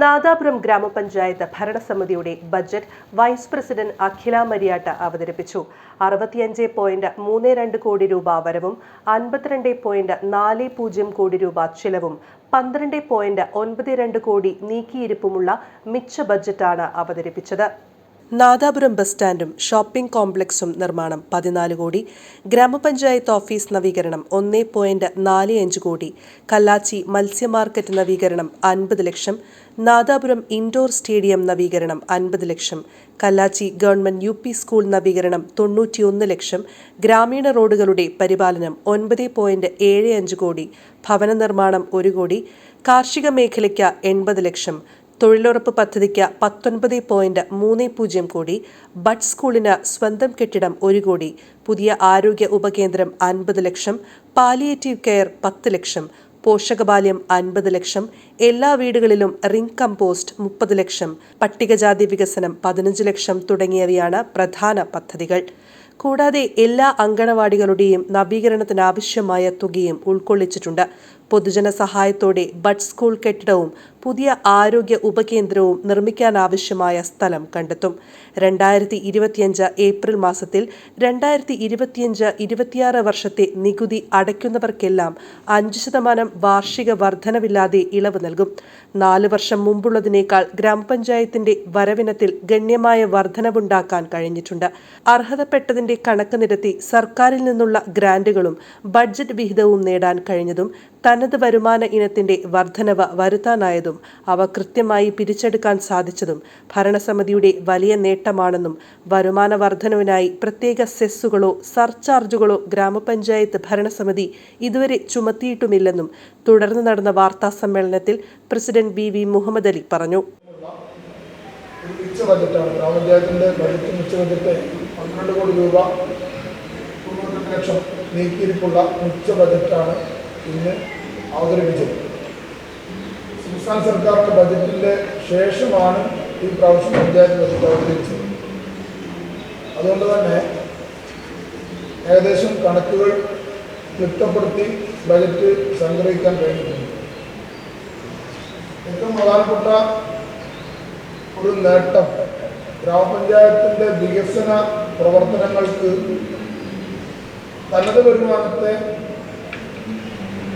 Nadapuram ഗ്രാമപഞ്ചായത്ത് ഭരണസമിതിയുടെ budget vice president Akhila Mariyatta അവതരിപ്പിച്ചു. അറുപത്തിയഞ്ച് പോയിന്റ് മൂന്ന് രണ്ട് കോടി രൂപ വരവും അൻപത്തിരണ്ട് പോയിന്റ് നാല് പൂജ്യം കോടി രൂപ ചിലവും പന്ത്രണ്ട് പോയിന്റ് ഒൻപത് രണ്ട് കോടി നീക്കിയിരിപ്പുമുള്ള മിച്ച ബജറ്റാണ് അവതരിപ്പിച്ചത്. നാദാപുരം ബസ് സ്റ്റാൻഡും ഷോപ്പിംഗ് കോംപ്ലക്സും നിർമ്മാണം പതിനാല് കോടി. ഗ്രാമപഞ്ചായത്ത് ഓഫീസ് നവീകരണം ഒന്നേ പോയിന്റ് നാല് അഞ്ച് കോടി. കല്ലാച്ചി മത്സ്യ മാർക്കറ്റ് നവീകരണം അൻപത് ലക്ഷം. നാദാപുരം ഇൻഡോർ സ്റ്റേഡിയം നവീകരണം അൻപത് ലക്ഷം. Kallachi government U P school നവീകരണം തൊണ്ണൂറ്റിയൊന്ന് ലക്ഷം. ഗ്രാമീണ റോഡുകളുടെ പരിപാലനം ഒൻപത് പോയിന്റ് ഏഴ് അഞ്ച് കോടി. ഭവന നിർമ്മാണം ഒരു കോടി. കാർഷിക മേഖലയ്ക്ക് എൺപത് ലക്ഷം. തൊഴിലുറപ്പ് പദ്ധതിക്ക് പത്തൊൻപത് പോയിന്റ് മൂന്ന് പൂജ്യം കോടി ബഡ് സ്കൂളിന് സ്വന്തം കെട്ടിടം ഒരു കോടി പുതിയ ആരോഗ്യ ഉപകേന്ദ്രം അൻപത് ലക്ഷം പാലിയേറ്റീവ് കെയർ പത്ത് ലക്ഷം പോഷകബാല്യം അൻപത് ലക്ഷം എല്ലാ വീടുകളിലും റിംഗ് കമ്പോസ്റ്റ് മുപ്പത് ലക്ഷം പട്ടികജാതി വികസനം പതിനഞ്ച് ലക്ഷം തുടങ്ങിയവയാണ് പ്രധാന പദ്ധതികൾ. കൂടാതെ എല്ലാ അങ്കണവാടികളുടെയും നവീകരണത്തിനാവശ്യമായ തുകയും ഉൾക്കൊള്ളിച്ചിട്ടുണ്ട്. പൊതുജന സഹായത്തോടെ ബഡ് സ്കൂൾ കെട്ടിടവും പുതിയ ആരോഗ്യ ഉപകേന്ദ്രവും നിർമ്മിക്കാനാവശ്യമായ സ്ഥലം കണ്ടെത്തും. രണ്ടായിരത്തി ഇരുപത്തിയഞ്ച് ഏപ്രിൽ മാസത്തിൽ രണ്ടായിരത്തി ഇരുപത്തിയഞ്ച് ഇരുപത്തിയാറ് വർഷത്തെ നികുതി അടയ്ക്കുന്നവർക്കെല്ലാം അഞ്ച് ശതമാനം വാർഷിക വർധനവില്ലാതെ ഇളവ് നൽകും. നാല് വർഷം മുമ്പുള്ളതിനേക്കാൾ ഗ്രാമപഞ്ചായത്തിന്റെ വരവിനത്തിൽ ഗണ്യമായ വർധനവുണ്ടാക്കാൻ കഴിഞ്ഞിട്ടുണ്ട്. അർഹതപ്പെട്ടതിന്റെ കണക്ക് നിരത്തി സർക്കാരിൽ നിന്നുള്ള ഗ്രാന്റുകളും ബഡ്ജറ്റ് വിഹിതവും നേടാൻ കഴിഞ്ഞതും തനത് വരുമാന ഇനത്തിന്റെ വർധനവ് വരുത്താനായതും അവ കൃത്യമായി പിരിച്ചെടുക്കാൻ സാധിച്ചതും ഭരണസമിതിയുടെ വലിയ നേട്ടമാണെന്നും വരുമാന വർധനവിനായി പ്രത്യേക സെസ്സുകളോ സർചാർജുകളോ ഗ്രാമപഞ്ചായത്ത് ഭരണസമിതി ഇതുവരെ ചുമത്തിയിട്ടുമില്ലെന്നും തുടർന്ന് നടന്ന വാർത്താ സമ്മേളനത്തിൽ president V V Muhammad Ali പറഞ്ഞു. നീക്കിയിരിപ്പുള്ള മിച്ച ബജറ്റാണ് ഇന്ന് അവതരിപ്പിച്ചത് സംസ്ഥാന സർക്കാരിന്റെ ബജറ്റിന്റെ ശേഷമാണ് ഈ പ്രാവശ്യം പഞ്ചായത്ത് ബജറ്റ് അവതരിപ്പിച്ചത്. അതുകൊണ്ട് തന്നെ ഏകദേശം കണക്കുകൾ ക്ലിപ്തപ്പെടുത്തി ബജറ്റ് സംഗ്രഹിക്കാൻ കഴിഞ്ഞിട്ടുണ്ട്. ഏറ്റവും പ്രധാനപ്പെട്ട ഒരു നേട്ടം ഗ്രാമപഞ്ചായത്തിന്റെ വികസന പ്രവർത്തനങ്ങൾക്ക് തനത് വരുമാനത്തെ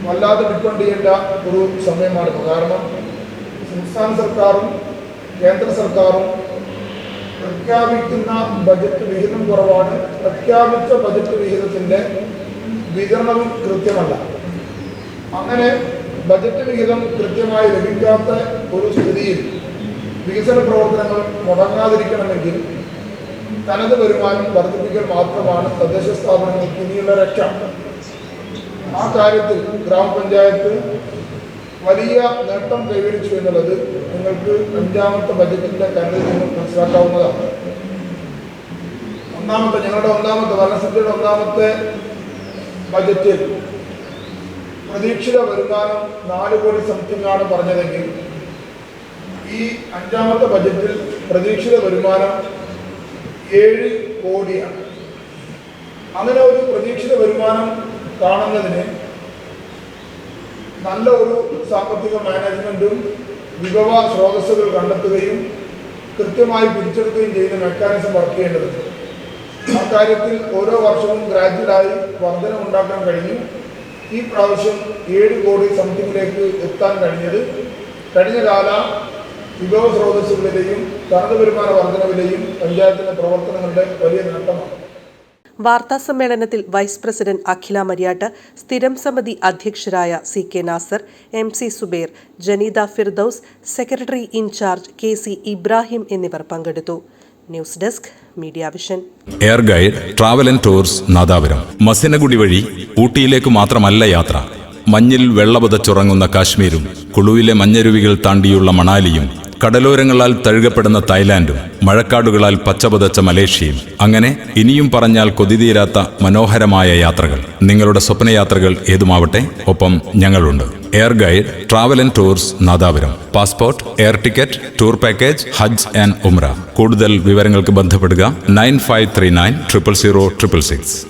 വല്ലാതെ ഡിപ്പെൻഡ് ചെയ്യേണ്ട ഒരു സമയമാണിത്. കാരണം സംസ്ഥാന സർക്കാരും കേന്ദ്ര സർക്കാരും പ്രഖ്യാപിക്കുന്ന ബജറ്റ് വിഹിതം കുറവാണ്. പ്രഖ്യാപിച്ച ബജറ്റ് വിഹിതത്തിന്റെ വിതരണവും കൃത്യമല്ല. അങ്ങനെ ബജറ്റ് വിഹിതം കൃത്യമായി ലഭിക്കാത്ത ഒരു സ്ഥിതിയിൽ വികസന പ്രവർത്തനങ്ങൾ മുടങ്ങാതിരിക്കണമെങ്കിൽ തനത് വരുമാനം വർദ്ധിപ്പിക്കൽ മാത്രമാണ് തദ്ദേശ സ്ഥാപനങ്ങൾക്ക് ഇനിയുള്ള രക്ഷ. ആ കാര്യത്തിൽ ഗ്രാമപഞ്ചായത്ത് വലിയ നേട്ടം കൈവരിച്ചു എന്നുള്ളത് നിങ്ങൾക്ക് അഞ്ചാമത്തെ ബജറ്റിന്റെ കരുതിൽ നിന്ന് മനസ്സിലാക്കാവുന്നതാണ്. ഒന്നാമത്തെ ഞങ്ങളുടെ ഒന്നാമത്തെ ഭരണസമിതിയുടെ ഒന്നാമത്തെ ബജറ്റിൽ പ്രതീക്ഷിത വരുമാനം നാല് കോടി സംതിങ് ആണ് പറഞ്ഞതെങ്കിൽ ഈ അഞ്ചാമത്തെ ബജറ്റിൽ പ്രതീക്ഷിത വരുമാനം ഏഴ് കോടിയാണ്. അങ്ങനെ ഒരു പ്രതീക്ഷിത വരുമാനം കാണുന്നതിന് നല്ല ഒരു സാമ്പത്തിക മാനേജ്മെന്റും വിഭവ സ്രോതസ്സുകൾ കണ്ടെത്തുകയും കൃത്യമായി പിടിച്ചെടുക്കുകയും ചെയ്യുന്ന മെക്കാനിസം വർക്ക് ചെയ്യേണ്ടതുണ്ട്. അക്കാര്യത്തിൽ ഓരോ വർഷവും ഗ്രാജുവലായി വർധന ഉണ്ടാക്കാൻ കഴിഞ്ഞു. ഈ പ്രാവശ്യം ഏഴ് കോടി സംതിങ്ങിലേക്ക് എത്താൻ കഴിഞ്ഞത് കഴിഞ്ഞ കാല വിഭവ സ്രോതസ്സുകളിലെയും തനത് വരുമാന വർധനവിലെയും പഞ്ചായത്തിന്റെ പ്രവർത്തനങ്ങളുടെ വലിയ നേട്ടമാണ്. വാർത്താ സമ്മേളനത്തിൽ വൈസ് പ്രസിഡന്റ് അഖില മരിയാട്ട് സ്ഥിരം സമിതി അധ്യക്ഷരായ C K Nasar M C Zubair Janeeda Firdous secretary in charge K C Ibrahim എന്നിവർ പങ്കെടുത്തു. News desk media vision. Air guide travel and tours Nadapuram. Masinagudi വഴി ഊട്ടിയിലേക്ക് മാത്രമല്ല യാത്ര. മഞ്ഞിൽ വെള്ളപതച്ചുറങ്ങുന്ന കാശ്മീരും കുളുവിലെ മഞ്ഞരുവികൾ താണ്ടിയുള്ള മണാലിയും കടലോരങ്ങളാൽ തഴുകപ്പെടുന്ന തായ്ലാന്റും മഴക്കാടുകളാൽ പച്ചപതച്ച മലേഷ്യയും. അങ്ങനെ ഇനിയും പറഞ്ഞാൽ കൊതിതീരാത്ത മനോഹരമായ യാത്രകൾ. നിങ്ങളുടെ സ്വപ്നയാത്രകൾ ഏതുമാവട്ടെ ഒപ്പം ഞങ്ങളുണ്ട്. Air guide travel and tours Nadapuram. Passport air ticket tour package Hajj and ഉംറ. കൂടുതൽ വിവരങ്ങൾക്ക് ബന്ധപ്പെടുക nine five three nine triple zero triple six.